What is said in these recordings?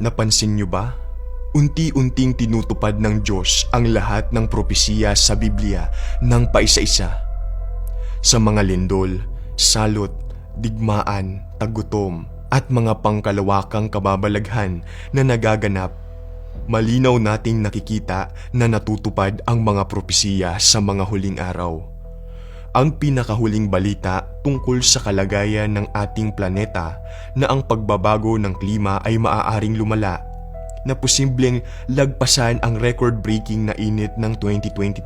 Napansin niyo ba? Unti-unting tinutupad ng Diyos ang lahat ng propesiya sa Biblia ng paisa-isa. Sa mga lindol, salot, digmaan, tagutom, at mga pangkalawakang kababalaghan na nagaganap, malinaw nating nakikita na natutupad ang mga propesiya sa mga huling araw. Ang pinakahuling balita tungkol sa kalagayan ng ating planeta na ang pagbabago ng klima ay maaaring lumala na posibleng lagpasan ang record-breaking na init ng 2023.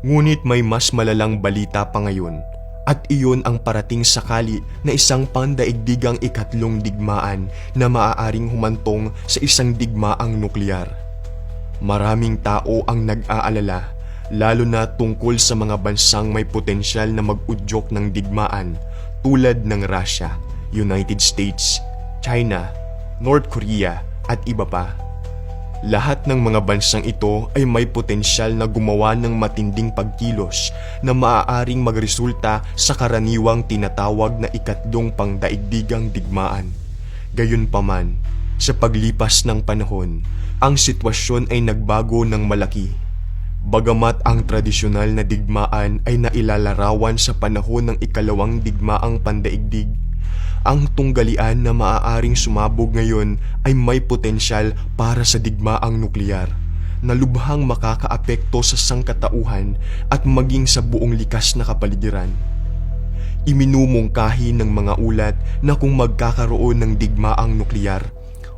Ngunit may mas malalang balita pa ngayon at iyon ang parating sakali na isang pandaigdigang ikatlong digmaan na maaaring humantong sa isang digmaang nuklear. Maraming tao ang nag-aalala lalo na tungkol sa mga bansang may potensyal na mag-udyok ng digmaan tulad ng Russia, United States, China, North Korea at iba pa. Lahat ng mga bansang ito ay may potensyal na gumawa ng matinding pagkilos na maaaring magresulta sa karaniwang tinatawag na ikatlong pangdaigdigang digmaan. Gayunpaman, sa paglipas ng panahon, ang sitwasyon ay nagbago ng malaki. Bagamat ang tradisyonal na digmaan ay nailalarawan sa panahon ng ikalawang digmaang pandaigdig, ang tunggalian na maaaring sumabog ngayon ay may potensyal para sa digmaang nuklear na lubhang makakaapekto sa sangkatauhan at maging sa buong likas na kapaligiran. Iminumungkahi ng mga ulat na kung magkakaroon ng digmaang nuklear,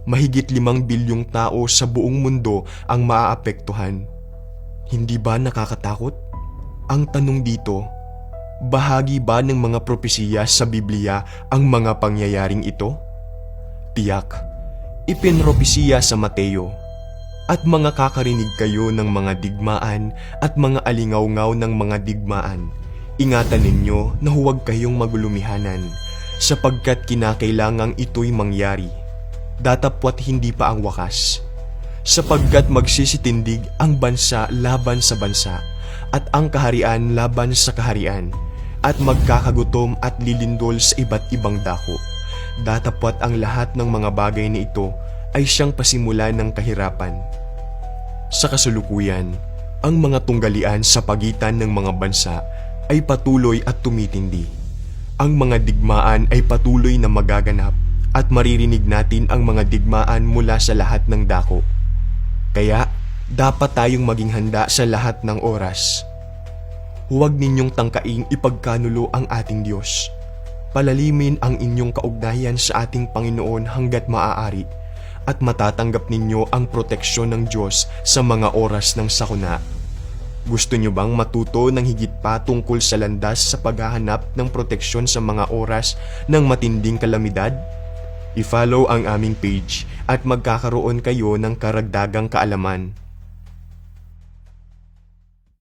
mahigit limang bilyong tao sa buong mundo ang maaapektuhan. Hindi ba nakakatakot? Ang tanong dito, bahagi ba ng mga propesiya sa Biblia ang mga pangyayaring ito? Tiyak, ipinropesiya sa Mateo at mga kakarinig kayo ng mga digmaan at mga alingaw-ngaw ng mga digmaan. Ingatan ninyo na huwag kayong magulumihanan sapagkat kinakailangang ito'y mangyari. Datapwat hindi pa ang wakas sapagkat magsisitindig ang bansa laban sa bansa at ang kaharian laban sa kaharian at magkakagutom at lilindol sa iba't ibang dako. Datapwat ang lahat ng mga bagay na ito ay siyang pasimula ng kahirapan. Sa kasulukuyan, ang mga tunggalian sa pagitan ng mga bansa ay patuloy at tumitindi. Ang mga digmaan ay patuloy na magaganap at maririnig natin ang mga digmaan mula sa lahat ng dako. Kaya, dapat tayong maging handa sa lahat ng oras. Huwag ninyong tangkaing ipagkanulo ang ating Diyos. Palalimin ang inyong kaugnayan sa ating Panginoon hanggat maaari at matatanggap ninyo ang proteksyon ng Diyos sa mga oras ng sakuna. Gusto nyo bang matuto ng higit pa tungkol sa landas sa paghahanap ng proteksyon sa mga oras ng matinding kalamidad? I-follow ang aming page at magkakaroon kayo ng karagdagang kaalaman.